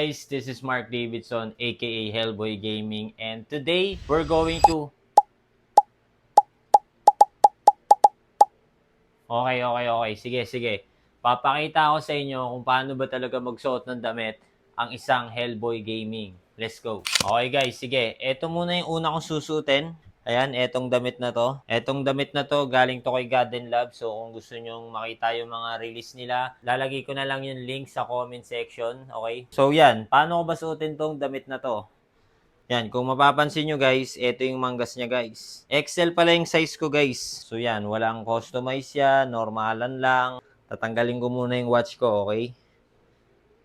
Guys, this is Mark Davidson aka Hellboy Gaming and today we're going to Okay, okay, okay. Sige, sige. Papakita ko sa inyo kung paano ba talaga magsuot ng damit ang isang Hellboy Gaming. Let's go. Okay guys, sige. Ito muna yung una kong susutin. Ayan, etong damit na to. Etong damit na to, galing to kay Garden Lab. So, kung gusto nyong makita yung mga release nila, lalagay ko na lang yung link sa comment section. Okay? So, yan. Paano ko ba suotin tong damit na to? Yan, kung mapapansin nyo guys, ito yung manggas niya guys. XL pala yung size ko guys. So yan, walang customize yan, normalan lang. Tatanggalin ko muna yung watch ko, okay?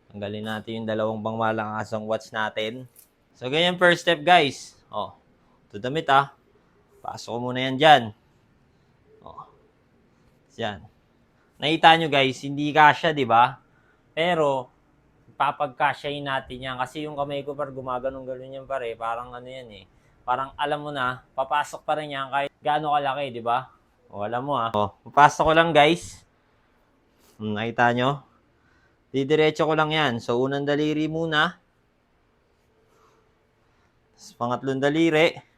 Tanggalin natin yung dalawang pangmalakasang watch natin. So ganyan first step guys. Oh, ito damit ah. Pasok ko muna yan dyan. Oh. Yan. Nakita nyo guys, hindi kasya, di ba? Pero, papagkasyahin natin yan. Kasi yung kamay ko par gumaganong-ganon yan pare. Parang ano yan eh. Parang alam mo na, papasok pa rin yan kahit gaano kalaki, di ba? O, alam mo ah. O, papasok ko lang guys. Hmm, nakita nyo? Didiretso ko lang yan. So, unang daliri muna. Tapos, pangatlong daliri.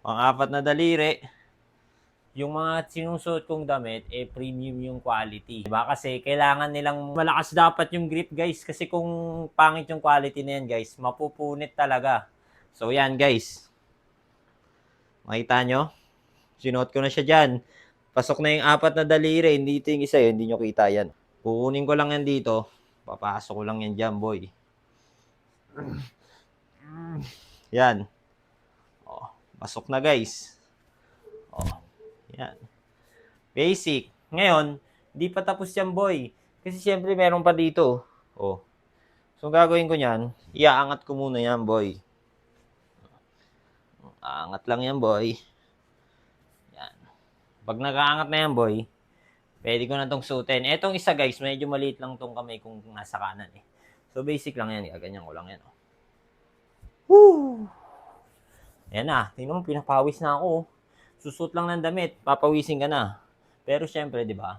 Pang-apat na daliri yung mga sinusuot kong damit, eh, premium yung quality. Diba? Kasi kailangan nilang malakas dapat yung grip, guys. Kasi kung pangit yung quality na yan, guys, mapupunit talaga. So, yan, guys. Makita nyo? Sinuot ko na siya dyan. Pasok na yung apat na daliri. Hindi ito yung isa yun. Hindi nyo kita yan. Kukunin ko lang yan dito. Papasok ko lang yan dyan, boy. Yan. Pasok na, guys. Oh. Yan. Basic. Ngayon, hindi pa tapos yan, boy. Kasi syempre, meron pa dito. Oh. So, gagawin ko niyan, iaangat ko muna yan, boy. Aangat lang yan, boy. Yan. Pag nag-aangat na yan, boy, pwede ko na itong suotin. Etong isa, guys, medyo maliit lang tong kamay kung nasa kanan, eh. So, basic lang yan. Gaganyan ko lang yan, oh. Woo! Yan na. Tingnan mo, pinapawis na ako, oh susut lang ng damit, papawisin ka na. Pero syempre, di ba?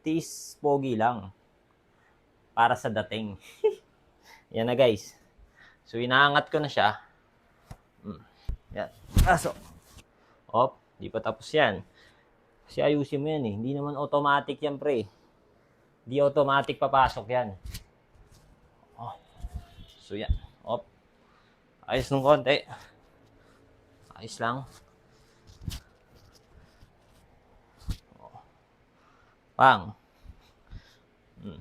Tiis pogi lang. Para sa dating. Yan na guys. So, inaangat ko na siya. Mm. Yan. Aso. Op, di pa tapos yan. Kasi ayusin mo yan eh. Hindi naman automatic yan pre. Di automatic papasok yan. Oh. So yan. Op. Ayos nung konti. Ayos lang. Pang. Hmm.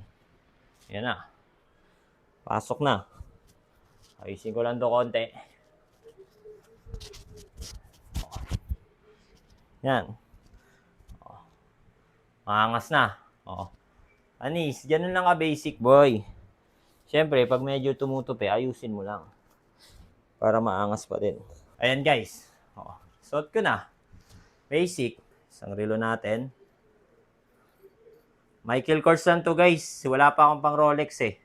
Yan na. Pasok na. Ayusin ko lang to konti. Yan. Oh. Maangas na. Oh. Anis, ganun lang ka basic boy. Siyempre, pag medyo tumutupi, ayusin mo lang. Para maangas pa din. Ayan guys. Oh. Suot ko na. Basic. Isang relo natin. Michael Kors lang to guys. Wala pa akong pang Rolex eh.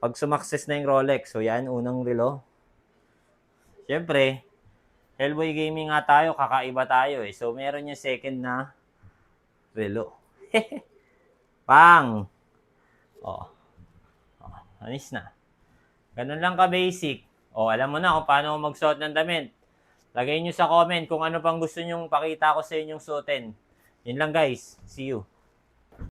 Pag sumakses na yung Rolex, so yan, unang relo. Siyempre, Hellboy Gaming nga tayo, kakaiba tayo eh. So meron yung second na relo. Pang! Oh. oh. Anis na. Ganun lang ka-basic. O, oh, alam mo na kung paano magsuot ng damit. Lagay nyo sa comment kung ano pang gusto nyong pakita ko sa inyong suotin. Yun lang guys. See you.